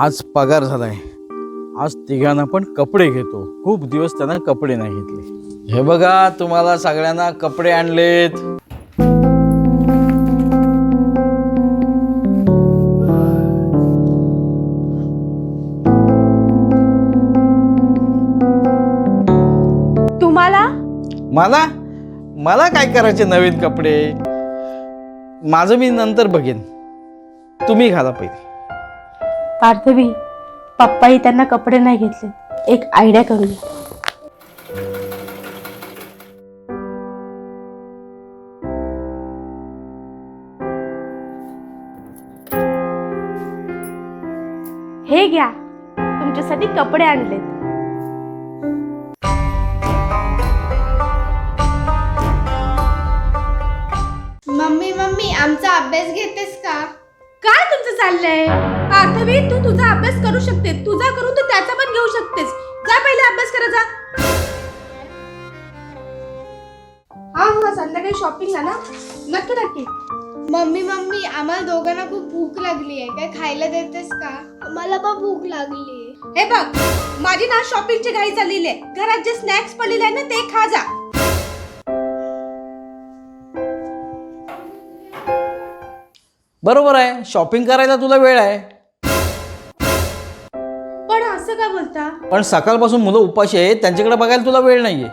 आज पगार झालाय. आज तिघांना पण कपडे घेतो. खूप दिवस त्यांना कपडे नाही घेतले. हे बघा तुम्हाला सगळ्यांना कपडे आणलेत. तुम्हाला? मला? मला काय करायचे नवीन कपडे? माझं मी नंतर बघेन. तुम्ही घाला पहिले. पार्थवी पप्पाही त्यांना कपडे नाही घेतले. एक आयडिया करूया हे घ्या. तुमच्यासाठी कपडे आणलेत. मम्मी मम्मी आमचा अभ्यास घेतेस का? काय तुमचं चाललंय? पार्थवी तू तुझा अभ्यास करू शकते तुझा करून तू त्याचा पण घेऊ शकतेस. जा पहिले अभ्यास करा जा. हा हा संध्याकाळी शॉपिंगला ना? नक्की नक्की. मम्मी मम्मी आम्हाला दोघांना खूप भूक लागली आहे. काय खायला देतेस का? मला पण भूक लागली हे बघ माझी ना शॉपिंगची घाई चाललेली आहे. घरात जे स्नॅक्स पडलेले आहे ना ते खा जा. बरोबर आहे. शॉपिंग करायला तुला वेळ आहे. असं का बोलता? पण सकाळपासून मुलं उपाशी आहेत त्यांच्याकडे बघायला तुला वेळ नाहीये.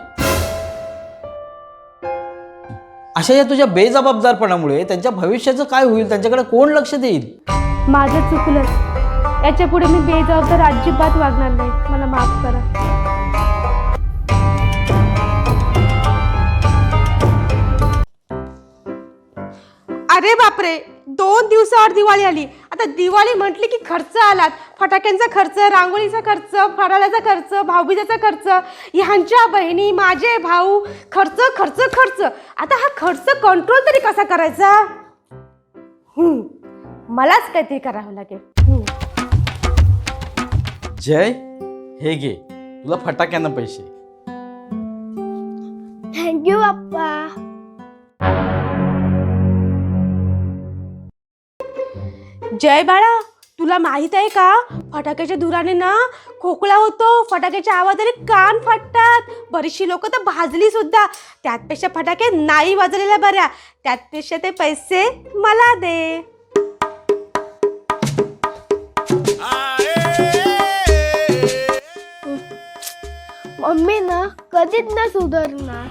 अशा या तुझ्या बेजबाबदारपणामुळे त्यांच्या भविष्याचं काय होईल त्यांच्याकडे कोण लक्ष देईल? माझं चुकलंच. याच्यापुढे मी बेजबाबदार अजिबात वागणार नाही. मला माफ करा. अरे बापरे दोन दिवसाआड दिवाळी आली. आता दिवाळी म्हटली की खर्च आलात. फटाक्यांचा खर्च रांगोळीचा खर्च फराळाचा खर्च भाऊबीजाचा खर्च ह्यांच्या बहिणी माझे भाऊ खर्च खर्च खर्च. आता हा खर्च कंट्रोल तरी कसा करायचा? हम्म, मलाच काहीतरी करावं लागेल. जय हे घे. तुला फटाक्यानं पैसे. थँक्यू पप्पा जय बाळा तुला माहीत आहे का? फटाक्याच्या धुराने ना खोकला होतो. फटाक्याच्या आवाजाने कान फाटतात. बरीचशी लोक तर भाजली सुद्धा. त्यातपेक्षा फटाके नाही वाजलेल्या बऱ्या. त्यातपेक्षा ते पैसे मला दे. मम्मी ना कधीच ना सुधारणार.